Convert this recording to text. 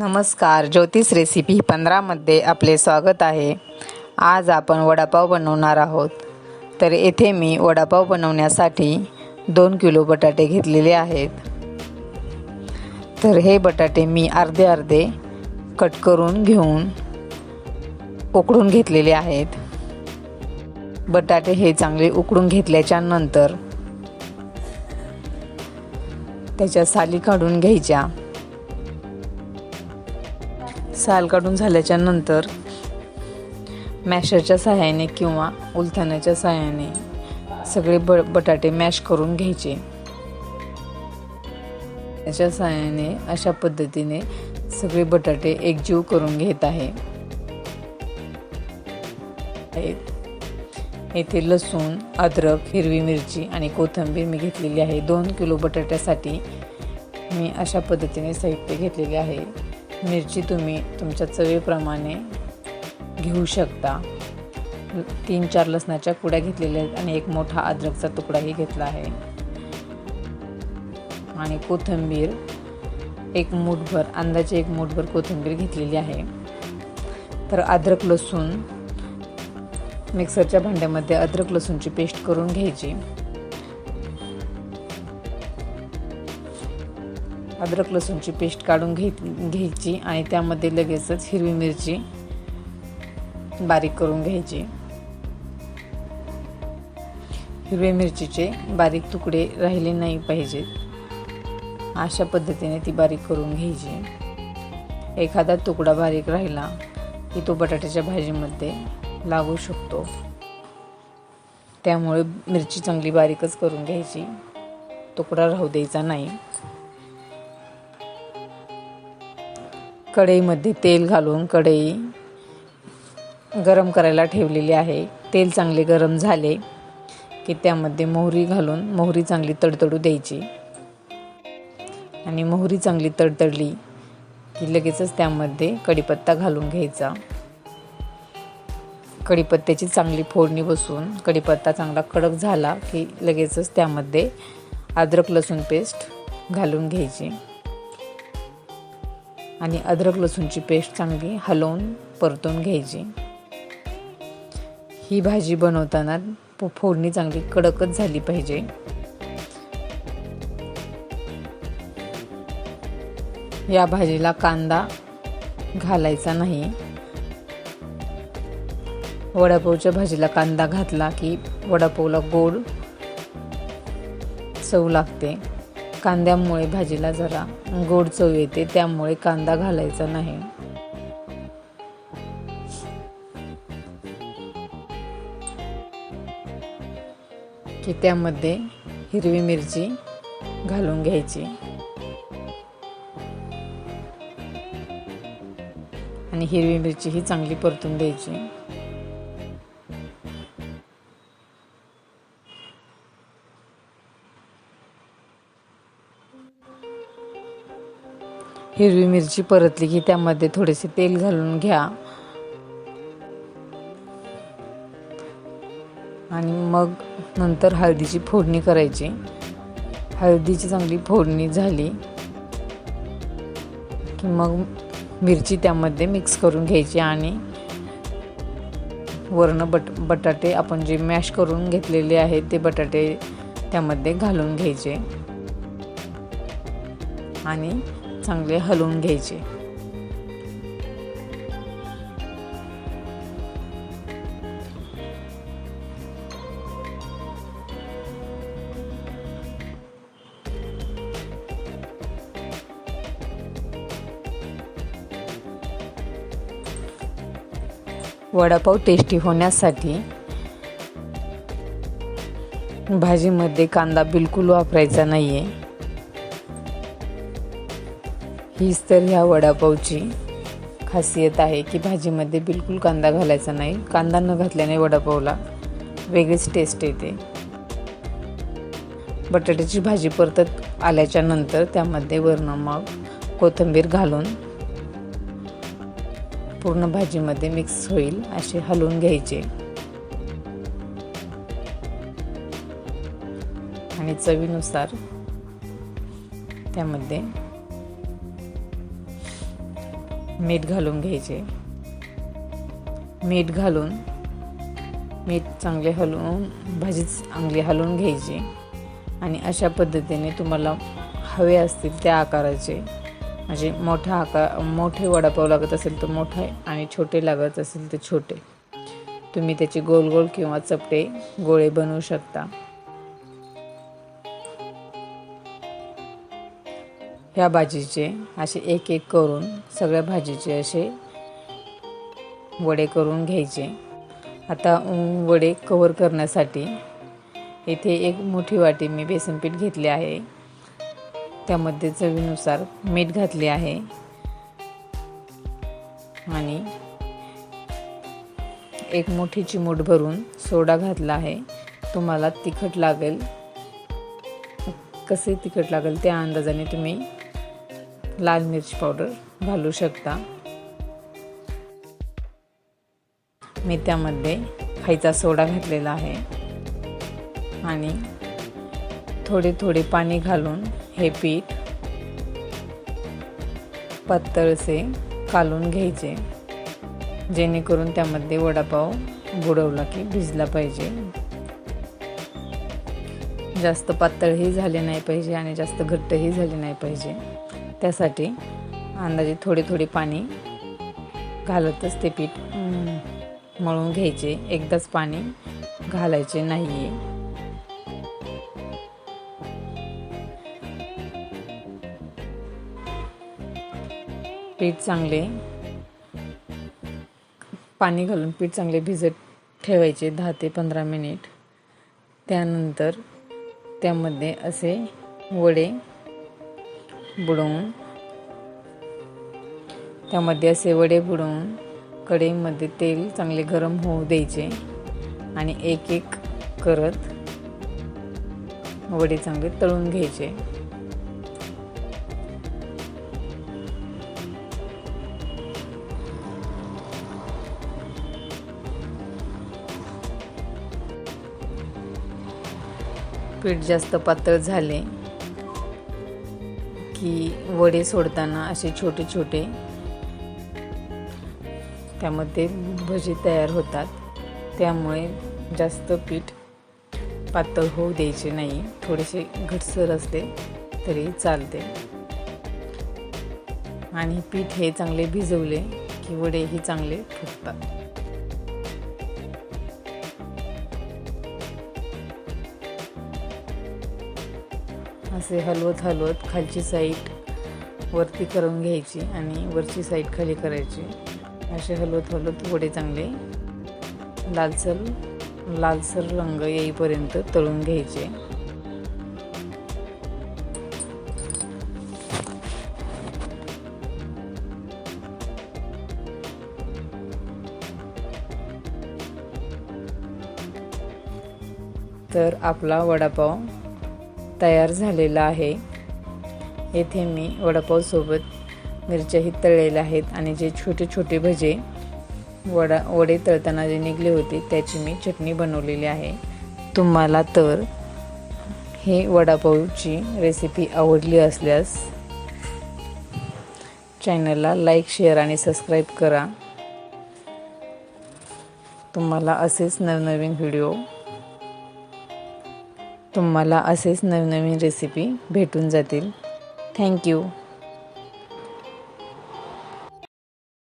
नमस्कार ज्योतिष रेसिपी पंधरामध्ये आपले स्वागत आहे. आज आपण वडापाव बनवणार आहोत. तर येथे मी वडापाव बनवण्यासाठी दोन किलो बटाटे घेतलेले आहेत. तर हे बटाटे मी अर्धे अर्धे कट करून घेऊन उकडून घेतलेले आहेत. बटाटे हे चांगले उकडून घेतल्याच्या नंतर त्याच्या साली काढून घ्यायच्या. साल काढून झाल्याच्यानंतर मॅशरच्या सहाय्याने किंवा उलथाण्याच्या सहाय्याने सगळे ब बटाटे मॅश करून घ्यायचे. त्याच्या सहाय्याने अशा पद्धतीने सगळे बटाटे एकजीव करून घेत आहे. येथे लसूण अद्रक हिरवी मिरची आणि कोथिंबीर मी घेतलेली आहे. दोन किलो बटाट्यासाठी मी अशा पद्धतीने साहित्य घेतलेले आहे. मिरची तुम्ही तुमच्या चवीप्रमाणे घेऊ शकता. तीन चार लसणाच्या कुड्या घेतलेल्या आहेत आणि एक मोठा अद्रकचा तुकडाही घेतला आहे. आणि कोथिंबीर एक मूठभर अंदाजे एक मूठभर कोथिंबीर घेतलेली आहे. तर अद्रक लसूण मिक्सरच्या भांड्यामध्ये अद्रक लसूणची पेस्ट करून घ्यायची. अद्रक लसूणची पेस्ट काढून घे घ्यायची आणि त्यामध्ये लगेचच हिरवी मिरची बारीक करून घ्यायची. हिरव्या मिरचीचे बारीक तुकडे राहिले नाही पाहिजेत. अशा पद्धतीने ती बारीक करून घ्यायची. एखादा तुकडा बारीक राहिला की तो बटाट्याच्या भाजीमध्ये लागू शकतो. त्यामुळे मिरची चांगली बारीकच करून घ्यायची. तुकडा राहू द्यायचा नाही. कढईमध्ये तेल घालून कढई गरम करायला ठेवलेली आहे. तेल चांगले गरम झाले की त्यामध्ये मोहरी घालून मोहरी चांगली तडतडू द्यायची. आणि मोहरी चांगली तडतडली की लगेचच त्यामध्ये कढीपत्ता घालून घ्यायचा. कढीपत्त्याची चांगली फोडणी बसून कढीपत्ता चांगला कडक झाला की लगेचच त्यामध्ये अद्रक लसूण पेस्ट घालून घ्यायची. आणि अद्रक लसूणची पेस्ट चांगली हलवून परतून घ्यायची. ही भाजी बनवताना फोडणी चांगली कडकच झाली पाहिजे. या भाजीला कांदा घालायचा नाही. वडापावच्या भाजीला कांदा घातला की वडापावला गोड चव लागते. कांद्यामुळे भाजीला जरा गोड चव येते त्यामुळे कांदा घालायचा नाही. की त्यामध्ये हिरवी मिरची घालून घ्यायची. आणि हिरवी मिरची ही चांगली परतून द्यायची. हिरवी मिरची परतली की त्यामध्ये थोडेसे तेल घालून घ्या. आणि मग नंतर हळदीची फोडणी करायची. हळदीची चांगली फोडणी झाली की मग मिरची त्यामध्ये मिक्स करून घ्यायची आणि वरण बट बटाटे आपण जे मॅश करून घेतलेले आहेत ते बटाटे त्यामध्ये घालून घ्यायचे. आणि चांगले हलवून घ्यायचे. वडापाव टेस्टी होण्यासाठी भाजीमध्ये कांदा बिलकुल वापरायचा नाही आहे हीच तर ह्या वडापावची खासियत आहे की भाजीमध्ये बिलकुल कांदा घालायचा नाही. कांदा न घातल्याने वडापावला वेगळीच टेस्ट येते. बटाट्याची भाजी परतत आल्याच्यानंतर त्यामध्ये वरण मग कोथिंबीर घालून पूर्ण भाजीमध्ये मिक्स होईल असे हलवून घ्यायचे. आणि चवीनुसार त्यामध्ये मीठ घालून घ्यायचे. मीठ घालून मीठ चांगले हलवून भाजी चांगली हलवून घ्यायची. आणि अशा पद्धतीने तुम्हाला हवे असतील त्या आकाराचे म्हणजे मोठा आकार मोठे वडापाव लागत असेल तर मोठे आणि छोटे लागत असेल तर छोटे. तुम्ही त्याचे गोल गोल किंवा चपटे गोळे बनवू शकता. ह्या भाजीचे असे एक एक करून सगळ्या भाजीचे असे वडे करून घ्यायचे. आता वडे कवर करण्यासाठी इथे एक मोठी वाटी मी बेसन पीठ घेतले आहे. त्यामध्ये चवीनुसार मीठ घातले आहे. आणि एक मोठी चिमूट भरून सोडा घातला आहे. तुम्हाला तिखट लागेल. कसे तिखट लागेल त्या अंदाजाने तुम्ही लाल मिरची पावडर घालू शकता. मी त्यामध्ये खायचा सोडा घातलेला आहे. आणि थोडे थोडे पाणी घालून हे पीठ पातळसे कालून घ्यायचे. जेणेकरून त्यामध्ये वडापाव बुडवला की भिजला पाहिजे. जास्त पातळही झाले नाही पाहिजे आणि जास्त घट्टही झाले नाही पाहिजे. त्यासाठी अंदाजे थोडे थोडे पाणी घालतच ते पीठ. मळून घ्यायचे. एकदाच पाणी घालायचे नाही आहे पीठ चांगले पाणी घालून पीठ चांगले भिजत ठेवायचे दहा ते पंधरा मिनिट. त्यानंतर त्यामध्ये असे वडे बुडवून त्यामध्ये असे वडे बुडवून कढईमध्ये तेल चांगले गरम होऊ द्यायचे आणि एक एक करत वडे चांगले तळून घ्यायचे. पीठ जास्त पातळ झाले की वडे सोडताना असे छोटे छोटे त्यामध्ये भजी तयार होतात. त्यामुळे जास्त पीठ पातळ होऊ द्यायचे नाही. थोडेसे घटसर असले तरी चालते. आणि पीठ हे चांगले भिजवले की वडेही चांगले फुटतात. असे हलवत हलवत खालची साईड वरती करून घ्यायची आणि वरची साईड खाली करायची. असे हलवत हलवत वडे चांगले लालसर लालसर रंग येईपर्यंत तळून घ्यायचे. तर आपला वडापाव तयार झालेला आहे. येथे मी वडापावसोबत मिरच्याही तळलेल्या आहेत आणि जे छोटे छोटे भजे वडा वडे तळताना जे निघले होते त्याची मी चटणी बनवलेली आहे. तुम्हाला तर हे वडापावची रेसिपी आवडली असल्यास चॅनलला लाईक शेअर आणि सबस्क्राईब करा. तुम्हाला असेच नवनवीन व्हिडिओ तुम्हाला असेच नवनवीन रेसिपी भेटून जातील. थँक्यू